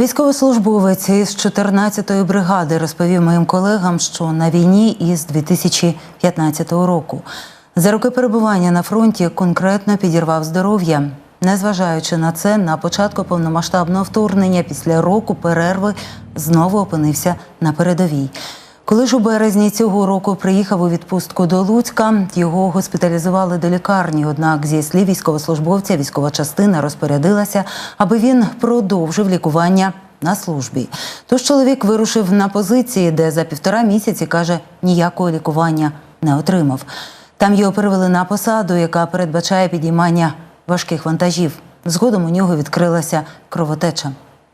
Військовослужбовець із 14-ї бригади розповів моїм колегам, що на війні із 2015 року за роки перебування на фронті конкретно підірвав здоров'я. Незважаючи на це, на початку повномасштабного вторгнення після року перерви знову опинився на передовій. Коли ж у березні цього року приїхав у відпустку до Луцька, його госпіталізували до лікарні. Однак, зі слів військовослужбовця, військова частина розпорядилася, аби він продовжив лікування на службі. Тож чоловік вирушив на позиції, де за півтора місяці каже, ніякого лікування не отримав. Там його перевели на посаду, яка передбачає підіймання важких вантажів. Згодом у нього відкрилася кровотеча.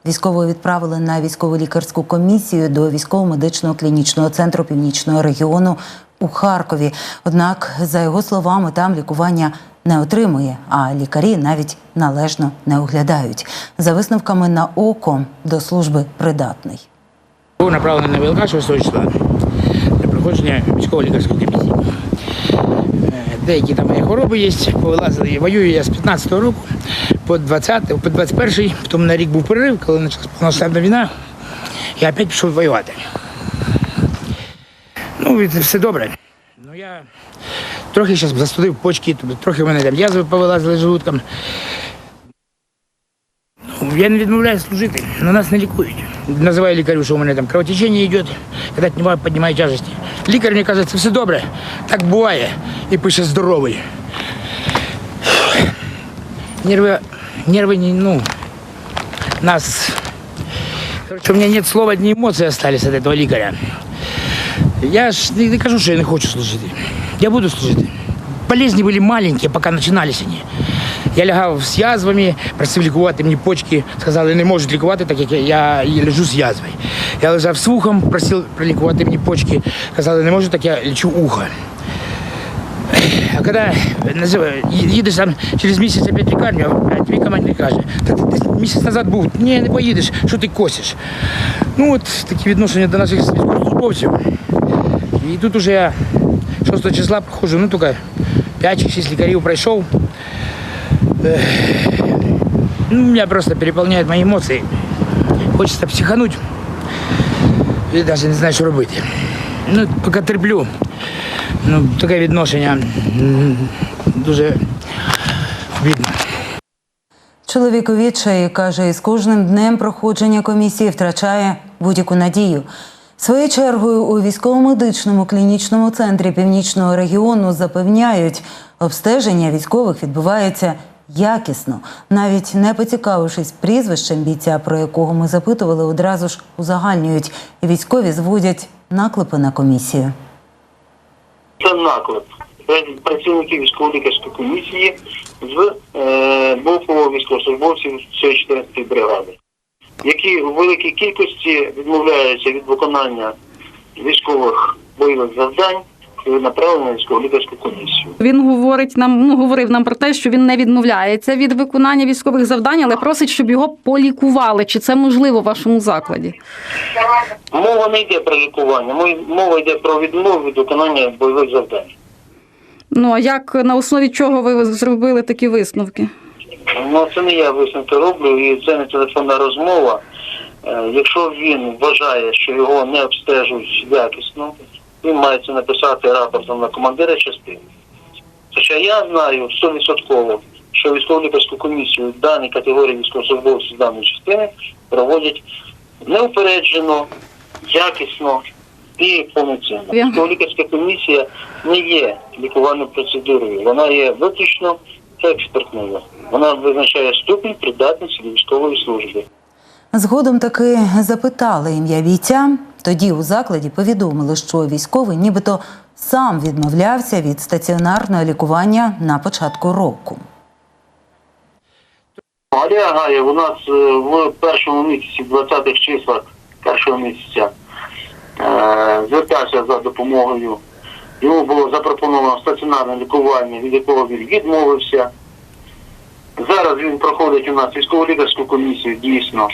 Військового відправили на військово-лікарську комісію до військово-медичного клінічного центру північного регіону у Харкові. Однак, за його словами, там лікування не отримує, а лікарі навіть належно не оглядають. За висновками на око до служби придатний. Був направлений на ВЛК 6 числа для проходження військово-лікарської комісії. Деякі там мої хвороби є, повилазили. Воюю я з 15-го року по 20 по 21 потім на рік був перерив, коли почалась повноштабна війна, я опять пішов воювати. Ну, все добре. Ну, я трохи зараз застудив почки, тобто трохи в мене там язви повилазили желудком. Ну, Я не відмовляюсь служити, але нас не лікують. Називаю лікарю, що у мене там кровотечення йде, коли піднімаю, піднімаю тяжесті. Лікар мені каже, це все добре, так буває. І пише здоровий. Нерви, нервы, не, ну, нас... Короче, у меня нет слова, одни эмоции остались от этого лікаря. Я ж не, не кажу, що я не хочу служити. Я буду служити. Болезни були маленькі, поки починалися вони. Я лягав з язвами, просив лікувати мені почки, сказали, не можуть лікувати, так як я, я лежу з язвою. Я лежав з вухом, просив пролікувати мені почки, казали, не можу, так я лічу ухо. А коли їдеш там через місяць опять лікарню, а твій командир каже, та ти місяць назад був, ні, не поїдеш, що ти косиш. Ну от такі відношення до наших військовослужбовців. І тут уже я 6 числа проходжу, ну тільки 5 чи 6 лікарів пройшов. Ну, меня просто переполняют мои эмоции. Хочется психануть. І навіть не знаю, що робити. Ну, поки терплю. Ну, таке відношення дуже бідне. Чоловік у відчаї каже, із кожним днем проходження комісії втрачає будь-яку надію. Своєю чергою у військово-медичному клінічному центрі північного регіону запевняють, обстеження військових відбувається якісно, навіть не поцікавившись прізвищем бійця, про якого ми запитували, одразу ж узагальнюють. І військові зводять наклепи на комісію. Це наклеп Це працівників військово-лікарської комісії з е, боку військовослужбовців цієї 14 бригади, які у великій кількості відмовляються від виконання військових бойових завдань і військово-лікарську комісію. Він говорить нам, ну говорив нам про те, що він не відмовляється від виконання військових завдань, але просить, щоб його полікували. Чи це можливо в вашому закладі? Мова не йде про лікування, мов- мова йде про відмову від виконання бойових завдань. Ну а як на основі чого ви зробили такі висновки? Ну, це не я висновки роблю, і це не телефонна розмова. Е, Якщо він вважає, що його не обстежують якісно, він має це написати рапортом на командира частини. Хоча я знаю 100%, що військово-лікарську комісію даній категорії військовослужбовців з даної частини проводять неупереджено, якісно і повноцінно. Військово-лікарська комісія не є лікувальною процедурою, вона є виключно експертною. Вона визначає ступінь придатності до військової служби. Згодом таки запитали ім'я бійця. Тоді у закладі повідомили, що військовий нібито сам відмовлявся від стаціонарного лікування на початку року. Марія Гаєв у нас е, в першому місяці, 20-х числах першого місяця, е, звертався за допомогою. Йому було запропоновано стаціонарне лікування, від якого він відмовився. Зараз він проходить у нас військово-лікарську комісію дійсно.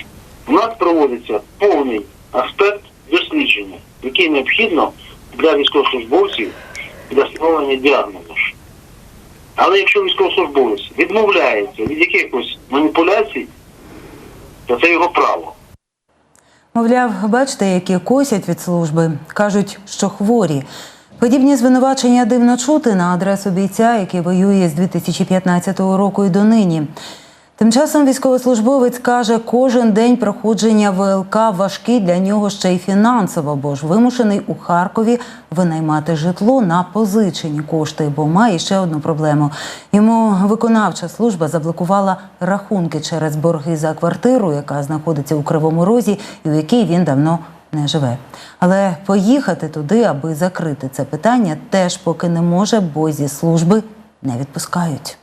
У нас проводиться повний аспект дослідження, який необхідно для військовослужбовців для встановлення діагнозу. Але якщо військовослужбовець відмовляється від якихось маніпуляцій, то це його право. Мовляв, бачите, які косять від служби. Кажуть, що хворі. Подібні звинувачення дивно чути на адресу бійця, який воює з 2015 року і донині. Тим часом військовослужбовець каже, кожен день проходження ВЛК важкий для нього ще й фінансово, бо ж вимушений у Харкові винаймати житло на позичені кошти, бо має ще одну проблему. Йому виконавча служба заблокувала рахунки через борги за квартиру, яка знаходиться у Кривому Розі, і у якій він давно не живе. Але поїхати туди, аби закрити це питання, теж поки не може, бо зі служби не відпускають.